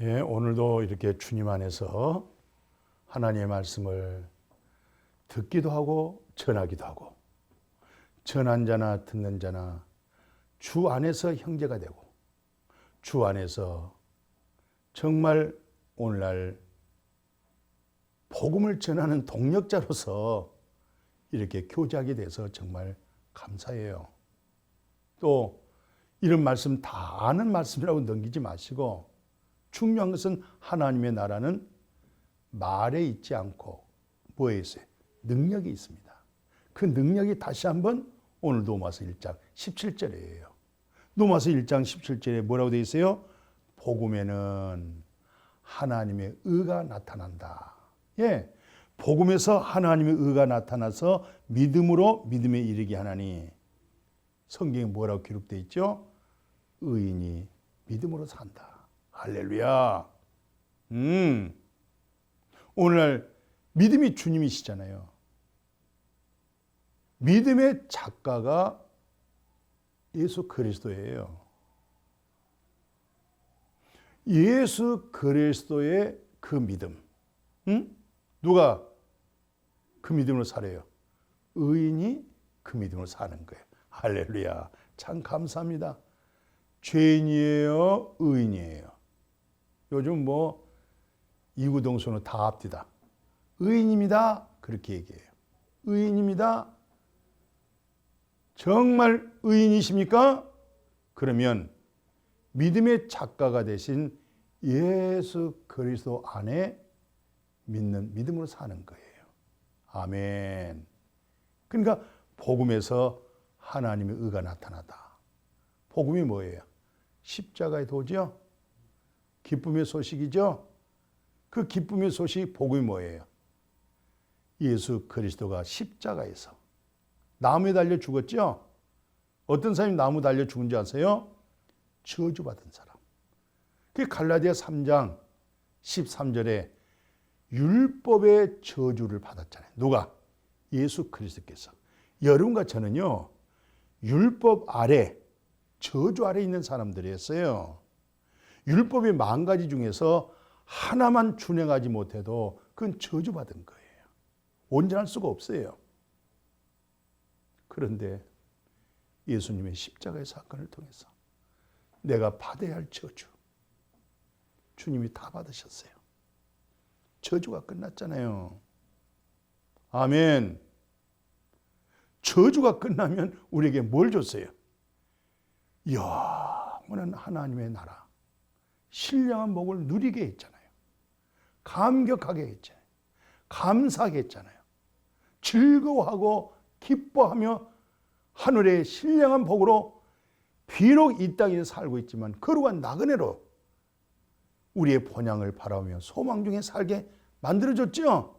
예, 오늘도 이렇게 주님 안에서 하나님의 말씀을 듣기도 하고 전하기도 하고 전한 자나 듣는 자나 주 안에서 형제가 되고 주 안에서 정말 오늘날 복음을 전하는 동력자로서 이렇게 교제하게 돼서 정말 감사해요. 또 이런 말씀 다 아는 말씀이라고 넘기지 마시고 중요한 것은 하나님의 나라는 말에 있지 않고 뭐에 있어요? 능력이 있습니다. 그 능력이 다시 한번 오늘 노마서 1장 17절이에요. 노마서 1장 17절에 뭐라고 되어 있어요? 복음에는 하나님의 의가 나타난다. 예. 복음에서 하나님의 의가 나타나서 믿음으로 믿음에 이르게 하나니 성경에 뭐라고 기록되어 있죠? 의인이 믿음으로 산다. 할렐루야. 음. 오늘 믿음이 주님이시잖아요. 믿음의 작가가 예수 그리스도예요. 예수 그리스도의 그 믿음. 응? 누가 그 믿음으로 살아요? 의인이 그 믿음으로 사는 거예요. 할렐루야. 참 감사합니다. 죄인이에요? 의인이에요? 요즘 뭐 이구동성은 다 합디다. 의인입니다. 그렇게 얘기해요. 의인입니다. 정말 의인이십니까? 그러면 믿음의 작가가 되신 예수 그리스도 안에 믿는 믿음으로 사는 거예요. 아멘. 그러니까 복음에서 하나님의 의가 나타나다. 복음이 뭐예요? 십자가의 도죠. 기쁨의 소식이죠. 그 기쁨의 소식 복음이 뭐예요? 예수 그리스도가 십자가에서 나무에 달려 죽었죠. 어떤 사람이 나무 달려 죽은지 아세요? 저주받은 사람. 그 갈라디아 3장 13절에 율법의 저주를 받았잖아요. 누가? 예수 그리스도께서. 여러분과 저는요, 율법 아래, 저주 아래 있는 사람들이었어요. 율법의 만 가지 중에서 하나만 준행하지 못해도 그건 저주받은 거예요. 온전할 수가 없어요. 그런데 예수님의 십자가의 사건을 통해서 내가 받아야 할 저주, 주님이 다 받으셨어요. 저주가 끝났잖아요. 아멘. 저주가 끝나면 우리에게 뭘 줬어요? 영원한 하나님의 나라, 신령한 복을 누리게 했잖아요. 감격하게 했잖아요. 감사하게 했잖아요. 즐거워하고 기뻐하며 하늘의 신령한 복으로 비록 이 땅에 살고 있지만 거룩한 나그네로 우리의 본향을 바라보며 소망 중에 살게 만들어줬죠.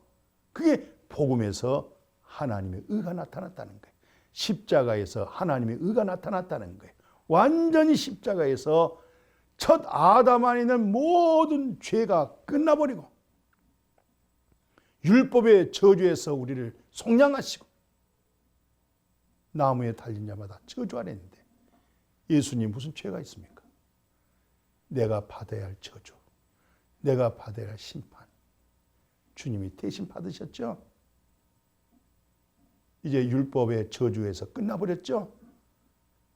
그게 복음에서 하나님의 의가 나타났다는 거예요. 십자가에서 하나님의 의가 나타났다는 거예요. 완전히 십자가에서 첫 아담 안에 있는 모든 죄가 끝나버리고 율법의 저주에서 우리를 속량하시고 나무에 달린 자마다 저주 아래 있는데 예수님 무슨 죄가 있습니까? 내가 받아야 할 저주, 내가 받아야 할 심판. 주님이 대신 받으셨죠? 이제 율법의 저주에서 끝나버렸죠?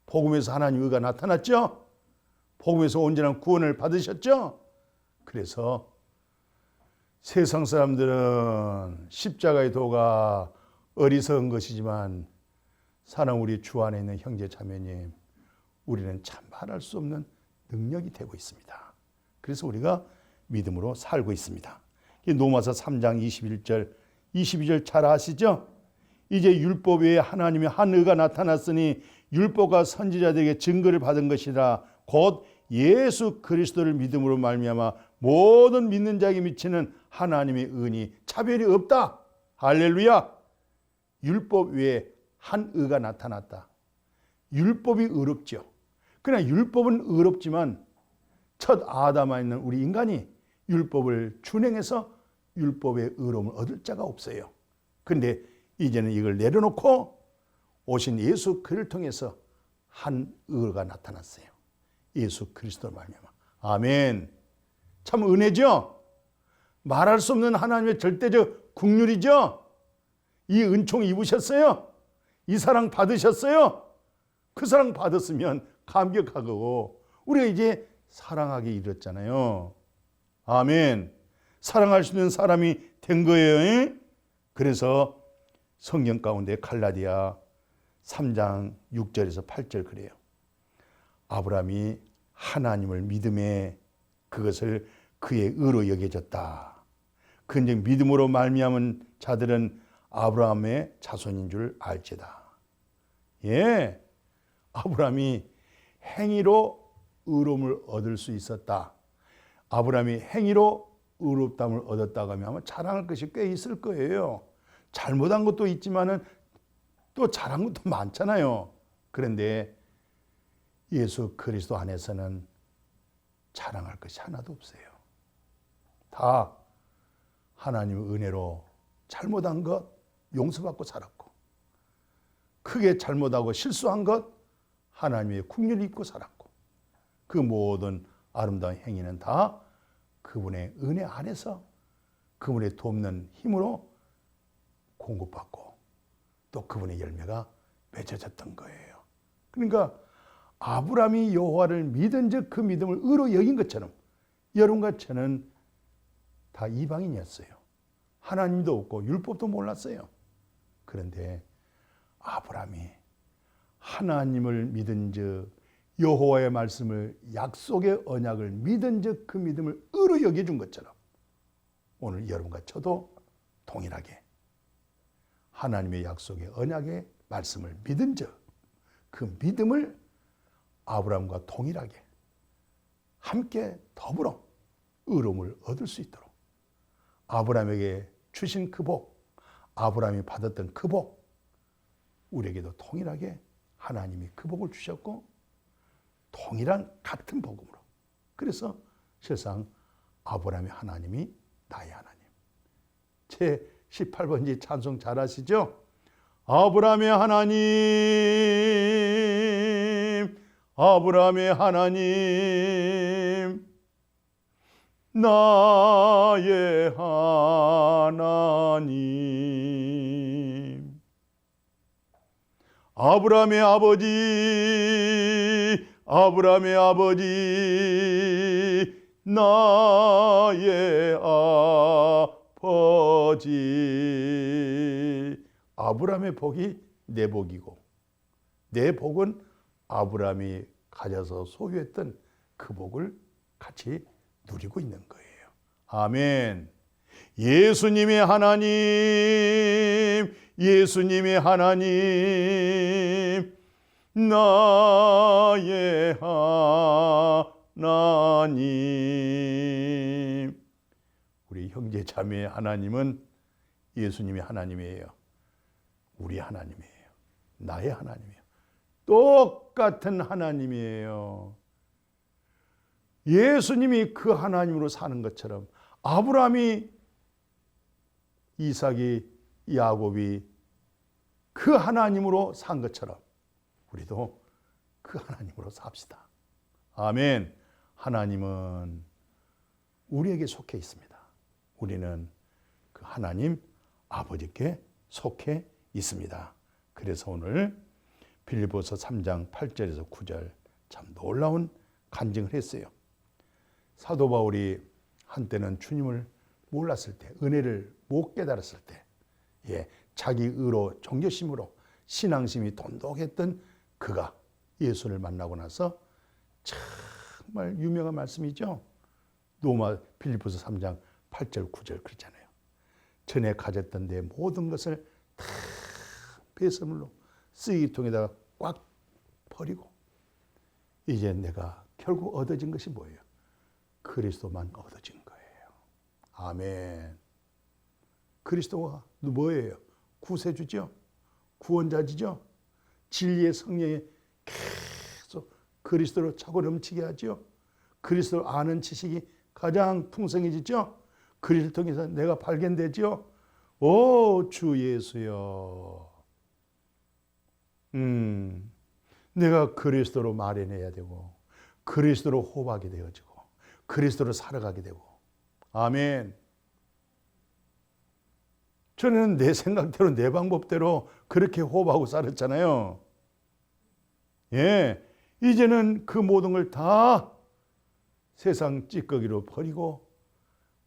복음에서 하나님 의가 나타났죠? 복음에서 온전한 구원을 받으셨죠? 그래서 세상 사람들은 십자가의 도가 어리석은 것이지만 사랑 우리 주 안에 있는 형제 자매님 우리는 참 말할 수 없는 능력이 되고 있습니다. 그래서 우리가 믿음으로 살고 있습니다. 노마서 3장 21절, 22절 잘 아시죠? 이제 율법 외에 하나님의 한 의가 나타났으니 율법과 선지자들에게 증거를 받은 것이라 곧 예수 그리스도를 믿음으로 말미암아 모든 믿는 자에게 미치는 하나님의 은이 차별이 없다. 할렐루야. 율법 외에 한 의가 나타났다. 율법이 의롭죠. 그러나 율법은 의롭지만 첫 아담에 있는 우리 인간이 율법을 준행해서 율법의 의로움을 얻을 자가 없어요. 그런데 이제는 이걸 내려놓고 오신 예수 그를 통해서 한 의가 나타났어요. 예수 그리스도 말미암아. 아멘. 참 은혜죠. 말할 수 없는 하나님의 절대적 국률이죠. 이 은총 입으셨어요. 이 사랑 받으셨어요. 그 사랑 받았으면 감격하고 우리가 이제 사랑하기 이뤘잖아요. 아멘. 사랑할 수 있는 사람이 된 거예요. 그래서 성경 가운데 갈라디아 3장 6절에서 8절 그래요. 아브라함이 하나님을 믿음에 그것을 그의 의로 여겨졌다. 근즉 믿음으로 말미암은 자들은 아브라함의 자손인 줄 알지다. 예. 아브라함이 행위로 의로움을 얻을 수 있었다. 아브라함이 행위로 의롭담을 얻었다고 하면 자랑할 것이 꽤 있을 거예요. 잘못한 것도 있지만은 또 잘한 것도 많잖아요. 그런데 예수 그리스도 안에서는 자랑할 것이 하나도 없어요. 다 하나님의 은혜로 잘못한 것 용서받고 살았고 크게 잘못하고 실수한 것 하나님의 국률을 입고 살았고 그 모든 아름다운 행위는 다 그분의 은혜 안에서 그분의 돕는 힘으로 공급받고 또 그분의 열매가 맺어졌던 거예요. 그러니까 아브라함이 여호와를 믿은 즉 그 믿음을 의로 여긴 것처럼 여러분과 저는 다 이방인이었어요. 하나님도 없고 율법도 몰랐어요. 그런데 아브라함이 하나님을 믿은 즉 여호와의 말씀을 약속의 언약을 믿은 즉 그 믿음을 의로 여겨 준 것처럼 오늘 여러분과 저도 동일하게 하나님의 약속의 언약의 말씀을 믿은 즉 그 믿음을 아브라함과 동일하게 함께 더불어 의로움을 얻을 수 있도록 아브라함에게 주신 그 복, 아브라함이 받았던 그 복, 우리에게도 동일하게 하나님이 그 복을 주셨고 동일한 같은 복음으로. 그래서 세상 아브라함의 하나님이 나의 하나님. 제 18번지 찬송 잘 아시죠? 아브라함의 하나님, 아브라함의 하나님, 나의 하나님. 아브라함의 아버지, 아브라함의 아버지, 나의 아버지. 아브라함의 복이 내 복이고, 내 복은 아브라함이 가져서 소유했던 그 복을 같이 누리고 있는 거예요. 아멘. 예수님의 하나님, 예수님의 하나님, 나의 하나님. 우리 형제 자매의 하나님은 예수님의 하나님이에요. 우리 하나님이에요. 나의 하나님이에요. 똑같은 하나님이에요. 예수님이 그 하나님으로 사는 것처럼 아브라함이 이삭이 야곱이 그 하나님으로 산 것처럼 우리도 그 하나님으로 삽시다. 아멘. 하나님은 우리에게 속해 있습니다. 우리는 그 하나님 아버지께 속해 있습니다. 그래서 오늘 빌보서 3장 8절에서 9절 참 놀라운 간증을 했어요. 사도 바울이 한때는 주님을 몰랐을 때, 은혜를 못 깨달았을 때, 예, 자기 의로 종교심으로 신앙심이 돈독했던 그가 예수를 만나고 나서 정말 유명한 말씀이죠. 로마 빌립보서 3장 8절 9절 그렇잖아요. 전에 가졌던 내 모든 것을 다 배설물로 쓰레기통에다가 꽉 버리고 이제 내가 결국 얻어진 것이 뭐예요? 그리스도만 얻어진 거예요. 아멘. 그리스도가 뭐예요? 구세주죠. 구원자지죠. 진리의 성령에 계속 그리스도로 차고 넘치게 하죠. 그리스도를 아는 지식이 가장 풍성해지죠. 그리스도를 통해서 내가 발견되죠. 오, 주 예수여. 음, 내가 그리스도로 말해내야 되고, 그리스도로 호박이 되어지고, 그리스도로 살아가게 되고 아멘. 저는 내 생각대로 내 방법대로 그렇게 호흡하고 살았잖아요. 예. 이제는 그 모든 걸 다 세상 찌꺼기로 버리고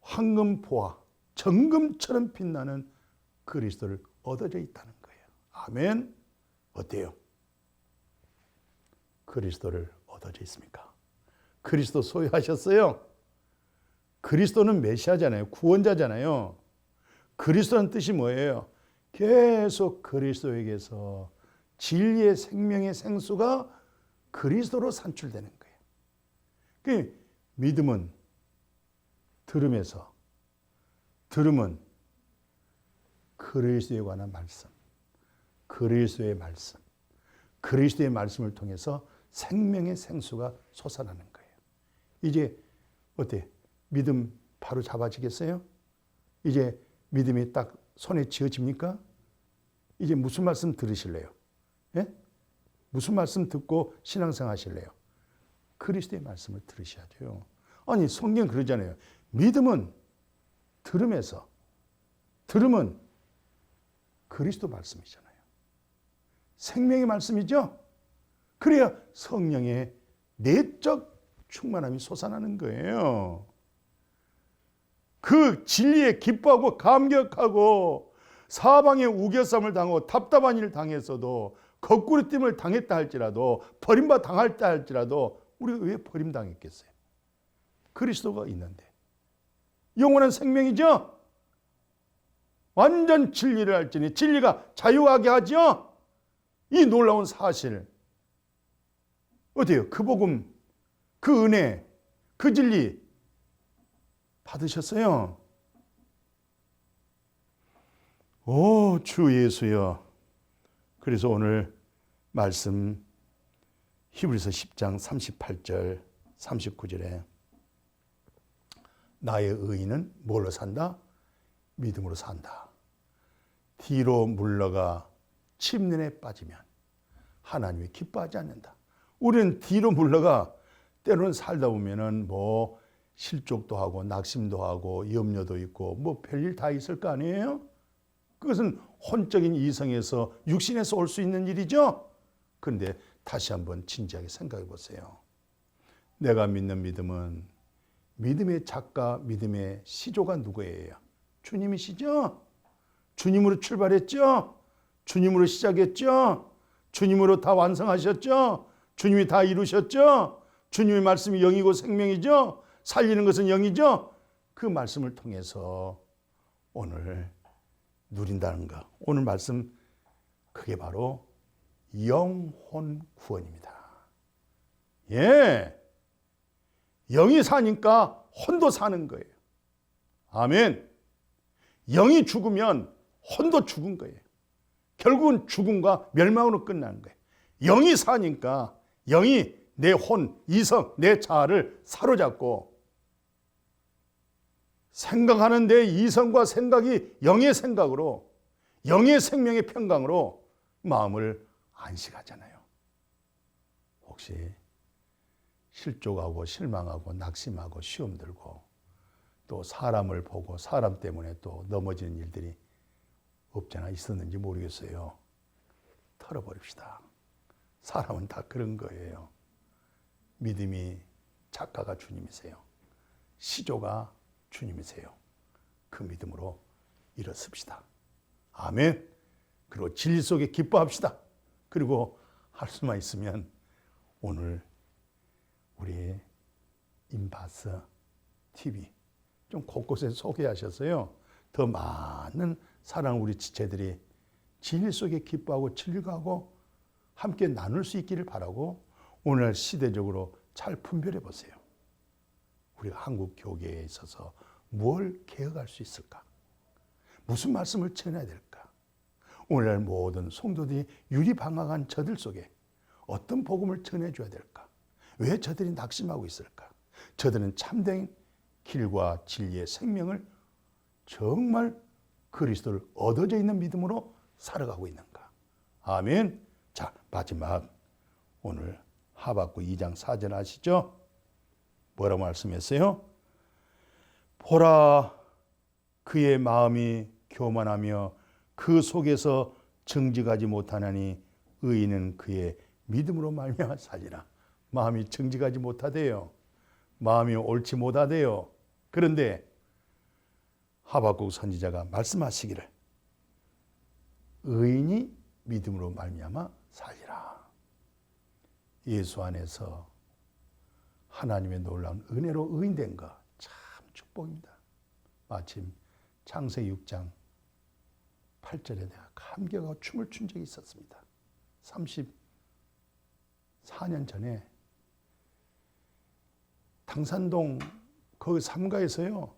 황금보화, 정금처럼 빛나는 그리스도를 얻어져 있다는 거예요. 아멘. 어때요? 그리스도를 얻어져 있습니까? 그리스도 소유하셨어요. 그리스도는 메시아잖아요. 구원자잖아요. 그리스도는 뜻이 뭐예요? 계속 그리스도에게서 진리의 생명의 생수가 그리스도로 산출되는 거예요. 그 믿음은 들음에서 들음은 그리스도에 관한 말씀, 그리스도의 말씀, 그리스도의 말씀을 통해서 생명의 생수가 솟아나는 거예요. 이제 어때? 믿음 바로 잡아지겠어요? 이제 믿음이 딱 손에 쥐어집니까? 이제 무슨 말씀 들으실래요? 예? 무슨 말씀 듣고 신앙생활 하실래요? 그리스도의 말씀을 들으셔야죠. 아니 성경 그러잖아요. 믿음은 들음에서 들음은 그리스도 말씀이잖아요. 생명의 말씀이죠. 그래야 성령의 내적 충만함이 솟아나는 거예요. 그 진리에 기뻐하고 감격하고 사방에 우겨쌈을 당하고 답답한 일을 당했어도 거꾸로 뜸을 당했다 할지라도 버림받 당할다 할지라도 우리가 왜 버림당했겠어요? 그리스도가 있는데 영원한 생명이죠. 완전 진리를 알지니 진리가 자유하게 하죠. 이 놀라운 사실 어때요? 그 복음, 그 은혜, 그 진리 받으셨어요? 오, 주 예수여. 그래서 오늘 말씀 히브리서 10장 38절 39절에 나의 의인은 뭘로 산다? 믿음으로 산다. 뒤로 물러가 침륜에 빠지면 하나님이 기뻐하지 않는다. 우리는 뒤로 물러가 때로는 살다 보면은 뭐 실족도 하고 낙심도 하고 염려도 있고 뭐 별일 다 있을 거 아니에요? 그것은 혼적인 이성에서 육신에서 올 수 있는 일이죠. 그런데 다시 한번 진지하게 생각해 보세요. 내가 믿는 믿음은 믿음의 작가, 믿음의 시조가 누구예요? 주님이시죠? 주님으로 출발했죠? 주님으로 시작했죠? 주님으로 다 완성하셨죠? 주님이 다 이루셨죠? 주님의 말씀이 영이고 생명이죠? 살리는 것은 영이죠? 그 말씀을 통해서 오늘 누린다는 것. 오늘 말씀 그게 바로 영혼 구원입니다. 예. 영이 사니까 혼도 사는 거예요. 아멘. 영이 죽으면 혼도 죽은 거예요. 결국은 죽음과 멸망으로 끝나는 거예요. 영이 사니까 영이 내 혼, 이성, 내 자아를 사로잡고 생각하는 내 이성과 생각이 영의 생각으로 영의 생명의 평강으로 마음을 안식하잖아요. 혹시 실족하고 실망하고 낙심하고 시험 들고 또 사람을 보고 사람 때문에 또 넘어지는 일들이 없잖아 있었는지 모르겠어요. 털어버립시다. 사람은 다 그런 거예요. 믿음이 작가가 주님이세요. 시조가 주님이세요. 그 믿음으로 일어섭시다. 아멘. 그리고 진리 속에 기뻐합시다. 그리고 할 수만 있으면 오늘 우리 임바스 TV 좀 곳곳에 소개하셨어요. 더 많은 사랑 우리 지체들이 진리 속에 기뻐하고 즐거하고 함께 나눌 수 있기를 바라고 오늘 시대적으로 잘 분별해 보세요. 우리가 한국 교계에 있어서 뭘 개혁할 수 있을까? 무슨 말씀을 전해야 될까? 오늘날 모든 성도들이 유리방황한 저들 속에 어떤 복음을 전해줘야 될까? 왜 저들이 낙심하고 있을까? 저들은 참된 길과 진리의 생명을 정말 그리스도를 얻어져 있는 믿음으로 살아가고 있는가? 아멘. 자, 마지막 오늘 하박국 2장 4절 아시죠? 뭐라고 말씀했어요? 보라 그의 마음이 교만하며 그 속에서 정직하지 못하나니 의인은 그의 믿음으로 말미암아 살리라. 마음이 정직하지 못하대요. 마음이 옳지 못하대요. 그런데 하박국 선지자가 말씀하시기를 의인이 믿음으로 말미암아 살리라. 예수 안에서 하나님의 놀라운 은혜로 의인된 것 참 축복입니다. 마침 창세기 6장 8절에 내가 감격하고 춤을 춘 적이 있었습니다. 34년 전에 당산동 그 삼가에서요.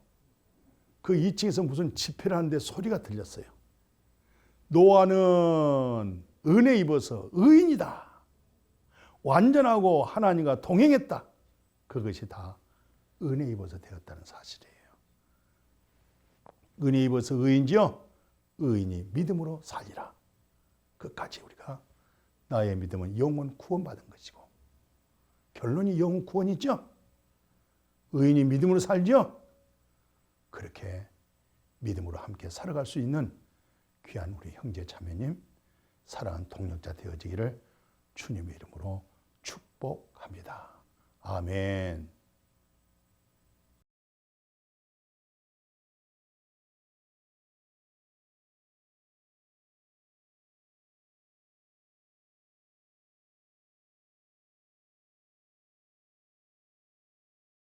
그 2층에서 무슨 집회를 하는데 소리가 들렸어요. 노아는 은혜 입어서 의인이다. 완전하고 하나님과 동행했다. 그것이 다 은혜 입어서 되었다는 사실이에요. 은혜 입어서 의인지요? 의인이 믿음으로 살리라. 끝까지 우리가 나의 믿음은 영원 구원받은 것이고 결론이 영원 구원이죠. 의인이 믿음으로 살죠. 그렇게 믿음으로 함께 살아갈 수 있는 귀한 우리 형제 자매님 사랑하는 동력자 되어지기를 주님의 이름으로 축복합니다. 아멘.